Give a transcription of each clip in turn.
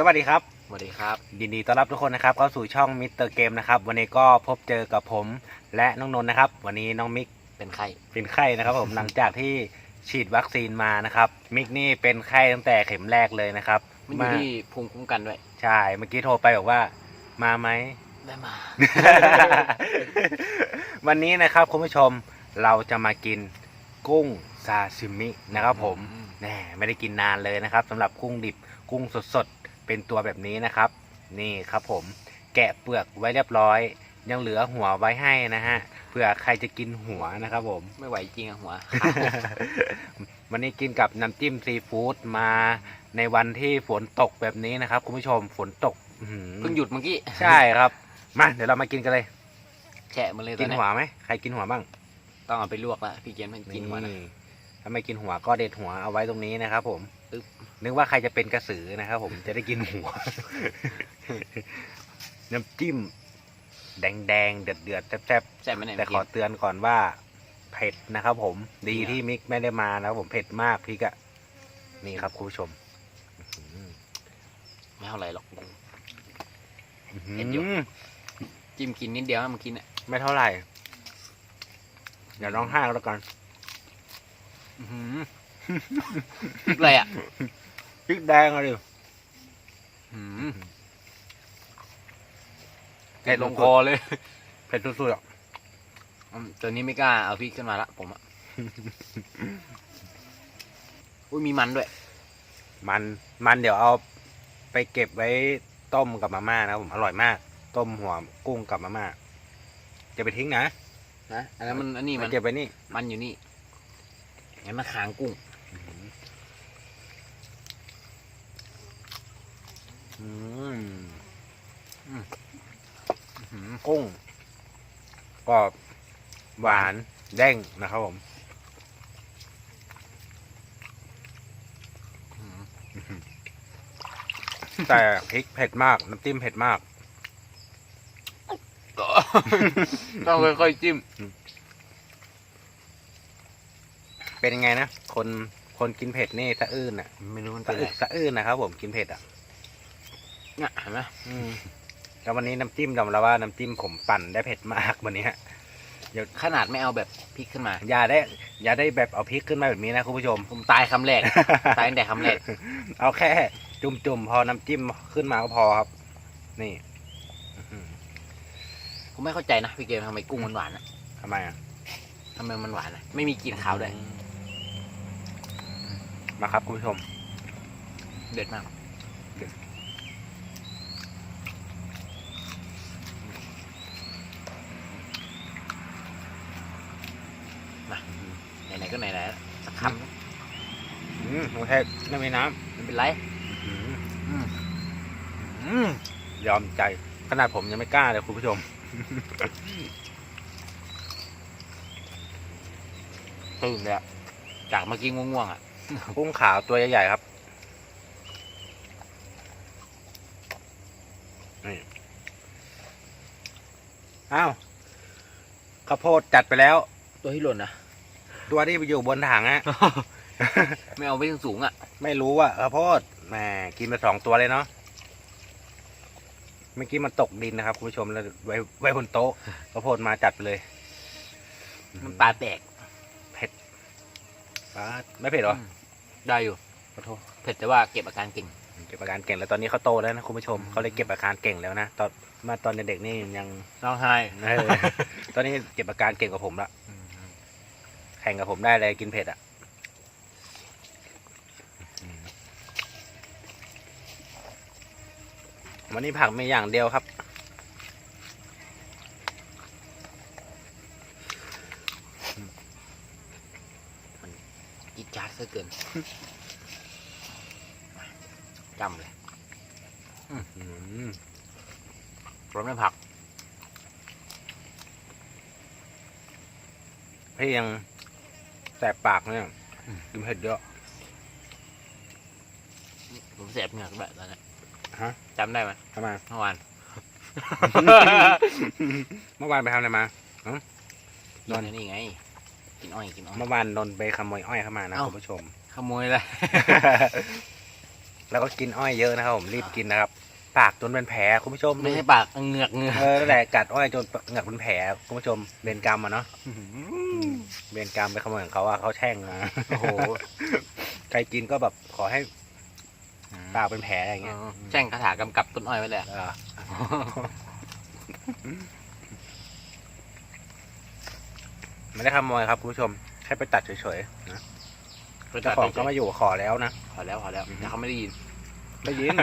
สวัสดีครับ สวัสดีครับ ยินดีต้อนรับทุกคนนะครับเข้าสู่ช่องมิสเตอร์เกมนะครับ วันนี้ก็พบเจอกับผมและน้องนนท์นะครับ วันนี้น้องมิกเป็นไข้ เป็นไข้นะครับผม หลังจากที่ฉีดวัคซีนมานะครับ มิกนี่เป็นไข้ตั้งแต่เข็มแรกเลยนะครับมันอยู่ที่ภูมิคุ้มกันด้วย ใช่ เมื่อกี้โทรไปบอกว่า มาไหมได้มา วันนี้นะครับคุณผู้ชมเราจะมากินกุ้งซาซิมินะครับผมอืมแหมไม่ได้กินนานเลยนะครับสำหรับกุ้งดิบกุ้งสดๆ เป็นตัวแบบนี้นะครับ นี่ครับผมแกะเปลือกไว้เรียบร้อย ยังเหลือหัวไว้ให้นะฮะเผื่อใครจะกินหัวนะครับผม ไม่ไหวจริงอะหัว วันนี้กินกับน้ำจิ้มซีฟู้ดมาในวันที่ฝนตกแบบนี้นะครับ คุณผู้ชมฝนตกอื้อหือเพิ่งหยุดเมื่อกี้ใช่ครับ มาเดี๋ยวเรามากินกันเลย แฉะมาเลยตกิอนนเนี้หัวยไหมใครกินหัวบ้างต้องเอาไปลวกละพี่เกมให้กินหัวนะถ้าไม่กินหัวก็เด็ดหัวเอาไว้ตรงนี้นะครับผมปึ๊บ นึกว่าใครจะเป็นกระสือนะครับผมจะได้กินหัว น้ำจิ้ม แดงๆเดือดเดือดๆแซ่บแฉะไหมเนี่ยๆแต่ขอเมื่อกี้เตือนก่อนว่า เผ็ดนะครับผม ดีจริงเหรอที่มิกไม่ได้มานะครับผมเผ็ดมากพริกอะนี่ครับคุณผู้ชมอื้อหือไม่เท่าไหร่หรอกอื้อหือเผ็ดอยู่จิ้มกินนิดเดียวนะเมื่อกี้เนี่ยไม่เท่าไหร่อย่าร้องไห้แล้วกันอื้อหือ พริกอะไรอะพริกแดงอะดิอื้อหือเผ็ดลงคอเลย เผ็ดสุดๆอะอืมตัวนี้ไม่กล้าเอาพริกขึ้นมาละผมอะ อุ้ยมีมันด้วย มันมันเดี๋ยวเอาไปเก็บไว้ต้มกับมาม่านะครับผมอร่อยมาก ต้มหัวกุ้งกับมาม่าจะไปทิ้งนะนะ อันนั้นมันอันนี้มัน เก็บไว้นี่ มันอยู่นี่งั้นมาค้างกุ้ง อืม อื้อหือ กุ้งกรอบ หวานเด้งนะครับผมอื้อหือแต่พริกเผ็ดมาก น้ำจิ้มเผ็ดมากต้องค่อยๆจิ้ม เป็นยังไงนะ คนคนกินเผ็ดนี่สะอื้นอะ ไม่รู้มันสะเป็นอึอะไรกสะอื้นนะครับผมกินเผ็ดอะ เนี่ยเห็นไหมอืมแล้ววันนี้น้ำจิ้มยอมรับว่าน้ำจิ้มผมปั่นได้เผ็ดมากวันนี้ฮะขนาดไม่เอาแบบพริกขึ้นมา อย่าได้ อย่าได้แบบเอาพริกขึ้นมาแบบนี้นะคุณผู้ชม ผมตายคำแรก ตายตั้งแต่คำแรก เอาแค่ จุ่มๆพอน้ำจิ้มขึ้นมาก็พอครับ นี่อื้อหือผมไม่เข้าใจนะพี่เกมทำไมกุ้งมันหวานอะทำไมอะทำไมมันหวานอะไม่มีกลิ่นขาวด้วยมาครับคุณผู้ชม เด็ดมากเด็ด มาไหนๆ ก็ไหนๆแล้วสักคำนะอืมโอเคไม่มีน้ไม่เป็นไรำอื้อหืออืมอืมยอมใจ ขนาดผมยังไม่กล้าเลยคุณผู้ชม ตื่นเลยอะจากเมื่อกี้ง่วงๆอะกุ้งขาวตัวใหญ่ๆครับ นี่ อ้าวข้าวโพดจัดไปแล้ว ตัวที่หล่นนะ ตัวที่ไปอยู่บนถังอะ ไม่เอาไปสูงๆอะไม่รู้ว่าข้าวโพดแหมกินไปสองตัวเลยเนาะเมื่อกี้มันตกดินนะครับคุณผู้ชมแล้วไว้ไว้บนโต๊ะข้าวโพดมาจัดไปเลยมันตาแตกป๊าดไม่เผ็ดเหรอมได้อยู่ ขอโทษเผ็ดแต่ว่าเก็บอาการเก่ง เก็บอาการเก่งแล้วตอนนี้เขาโตแล้วนะคุณผู้ชมเขาเลยเก็บอาการเก่งแล้วนะตอนมาตอนเด็กๆนี่ยัง ร้องไห้ เออตอนนี้เก็บอาการเก่งกว่าผมละแข่งกับผมได้เลยกินเผ็ดอะวันนี้ผักมีอย่างเดียวครับจิตจาดซะเกินจำเลยอืมพร้อมด้วยผักพี่ยัง แสบปากเนี่ยกินเผ็ดเยอะ ผมแสบเหงือกแบบตอนนี้ฮะ จำได้ไหมทำไม เมื่อวาน เมื่อวานไปทำอะไรมา นอนนี่ไง กินอ้อยกินอ้อย เมื่อวานนนท์ไปขโมยอ้อยเข้ามานะเอ้า คุณผู้ชม ขโมยเลยแล้วก็กินอ้อยเยอะนะครับผมรีบกินนะครับ ปากจนเป็นแผลคุณผู้ชมไม่ให้ปากเหงือกเหงือกเออนั่นแหละกัดอ้อยจนเหงือกเป็นแผลคุณผู้ชมเวรกรรมอะเนาะ เวรกรรมไปขโมยของเขาว่าเขาแช่งมา โอ้โห ใครกินก็แบบขอให้ปากเป็นแผลอย่างเงี้ยแช่งคาถากำกับต้นอ้อยไว้เลยอะ เออไม่ได้ขโมยครับคุณผู้ชมแค่ไปตัดเฉยๆนะไปเจ้าตัดของไปก็มาอยู่ขอแล้วนะ พอแล้วพอแล้วแต่เขาไม่ได้ยิน ได้ยิน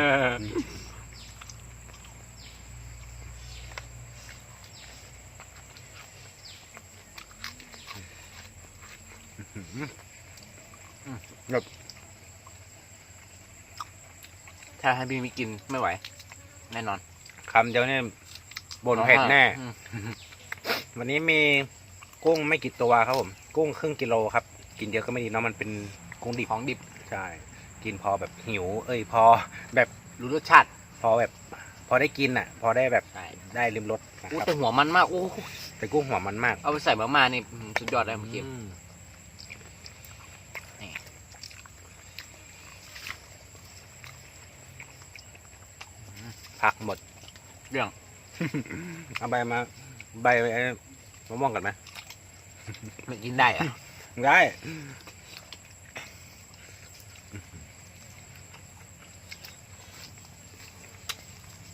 ถ้าให้พี่มิกินไม่ไหว แน่นอนคำเดียวเนี่ยบนเผ็ดแน่ อืมวันนี้มีกุ้งไม่กี่ตัวครับผม กุ้งครึ่งกิโลครับ กินเยอะก็ไม่ดีเนาะมันเป็นกุ้งดิบของดิบใช่ กินพอแบบหิว เอ้ยพอ แบบรู้รสชาติพอแบบ พอได้กินอะ พอได้แบบใช่ได้ริมรสนะอู้ครับแต่หัวมันมากโอ้แต่กุ้งหัวมันมากเอาไปใส่มาม่านี่อืมสุดยอดเลยเมื่อกี้อืม ผักหมด เรื่อง เอาใบมาใบไอ้มะม่วงกันไหมไม่กินได้อะได้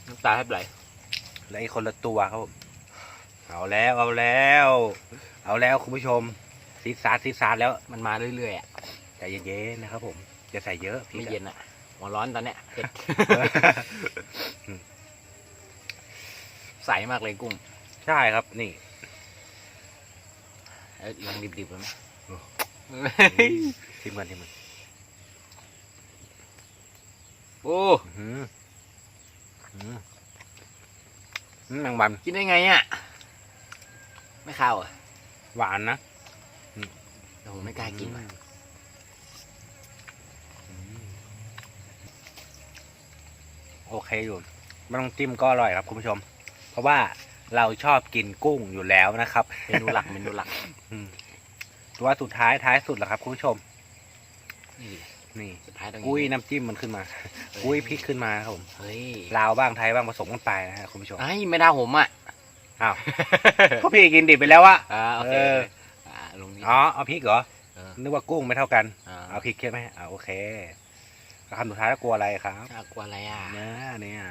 น้ำตาแทบไหลแล้วไอ้คนละตัวครับผมเอาแล้วเอาแล้ว เอาแล้วคุณผู้ชมซีดซาดซีดซาดแล้วมันมาเรื่อยๆอะใจเย็นๆนะครับผมอย่าใส่เยอะพริไม่กอะเย็นอะ หัวร้อนตอนเนี้ยเผ็ด ใสมากเลยกุ้งใช่ครับนี่ เอ้ยลองดิบๆเลยไหมโอ้ชิมกันชิมกันโอ้อื้อหืออืมอืมแมงมันกินได้ไงอะ ไม่ข้าวอะหวานนะแต่ผมไม่กล้ากินว่ะอื โอเคอยู่ไม่ต้องจิ้มก็อร่อยครับคุณผู้ชม เพราะว่าเราชอบกินกุ้งอยู่แล้วนะครับเมนูหลักเมนูหลักอืมตัวสุดท้ายท้ายสุดแหละครับ คุณผู้ชม นี่นี่สุดท้ายตรงนี้ กุ้ยน้ำจิ้มมันขึ้นมากุ้ยพริกขึ้นมาครับผมเฮ้ยลาวบ้างไทยบ้างผสมกันไปนะฮะคุณผู้ชมไอ้ยไม่ได้ผมอะ อ้าวก็พี่กินดิบไปแล้ววะ อ่าโอเคเออ อ่าลงนี้อ๋อเอาพริกเหรอเออนึกว่ากุ้งไม่เท่ากัน อ่าเอาพริกใช่ไหมอ่าโอเคแล้ว คำสุดท้ายแล้วกลัวอะไรครับน่ากลัวอะไรอะเนี่ยเนี่ย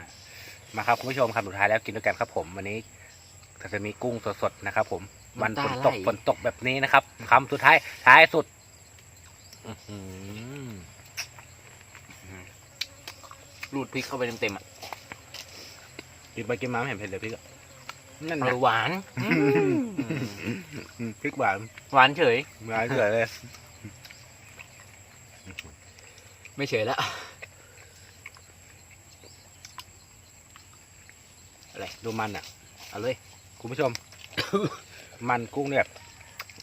มาครับคุณผู้ชมคำสุดท้ายแล้วกินด้วยกันครับผมวันนี้จะมีกุ้งสดๆนะครับ ผมวันฝนตกฝนตกแบบนี้นะครับคำสุดท้ายท้ายสุดอื้อหือรูดพริกเข้าไปเต็มๆอะกินไปกินมาไม่เห็นเผ็ดเลยพริกอะนั่นเอนะอหวานอืมพริกหวานหวานเฉยหวานเฉยเลย ไม่เฉยแล้วดูมันอะ เอาเลย คุณผู้ชม มันกุ้งเนี่ยแบบ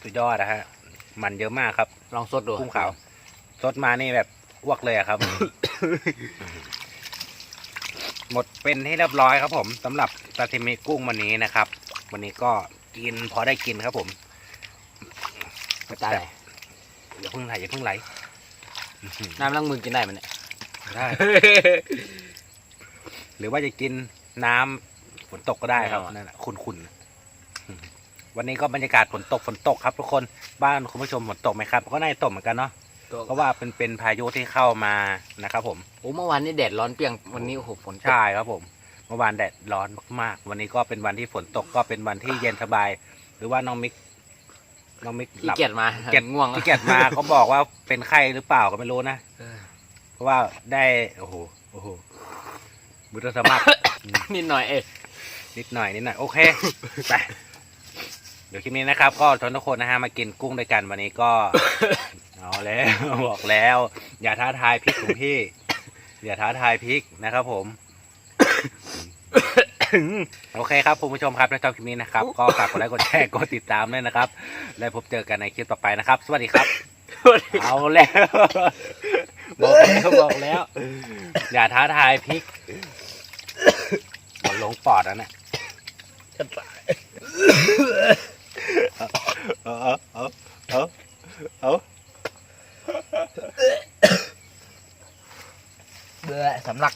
สุดยอดนะฮะ มันเยอะมากครับ ลองสดดูกุ้งขาวสดมานี่แบบอ้วกเลยอะครับ หมดเป็นที่เรียบร้อยครับ ผมสำหรับซาซิมิกุ้งวันนี้นะครับ วันนี้ก็กินพอได้กินครับผมไม่ตายไหลอย่าเพิ่งไหลอย่าเพิ่งไหลอื้อหือ น้ำล้างมือกินได้มันเนี่ยได้ หรือว่าจะกินน้ำฝนตกก็ได้ครับไม่เอาอะนั่นแหละคุณๆวันนี้ก็บรรยากาศฝนตกฝนตกครับ ทุกคนบ้านคุณผู้ชมฝนตกไหมครับ ก็น่าจะตกเหมือนกันเนาะเพราะว่าเป็นเป็นพายุที่เข้ามานะครับ ผมโอ้เมื่อวานนี่แดดร้อนเปรี้ยงวันนี้โอ้โหฝนตกใช่ครับผม เมื่อวานแดดร้อนมากๆ วันนี้ก็เป็นวันที่ฝนตกก็เป็นวันที่เย็นสบาย หรือว่าน้องมิก น้องมิกขี้หลับ เกียจมาเกียจ ง่วงขี้เกียจมาเขาบอกว่าเป็นไข้หรือเปล่าก็ไม่รู้นะ เออเพราะว่าได้โอ้โหโอ้โหบุตรสมัคร นิดหน่อยเอ๊ะนิดหน่อยนิดหน่อยโอเค ไปเดี๋ยวคลิปนี้นะครับ ก็ชวนทุกคนนะฮะมากินกุ้งด้วยกันวันนี้ก็ เอาแล้ว บอกแล้ว อย่าท้าทายพริกของพี่ อย่าท้าทายพริกนะครับผม โอเคครับคุณผู้ชมครับและชอบคลิปนี้นะครับ ก็ฝากกดไลค์กดแชร์กดติดตามด้วยนะครับ แล้วพบเจอกันในคลิปต่อไปนะครับ สวัสดีครับ เอาแล้วบอกแล้วบอกแล้ว อย่าท้าทายพริกมันลงปอดแล้วเนี่ยเอาเอาเอาเอาเอาเบื่อสำลัก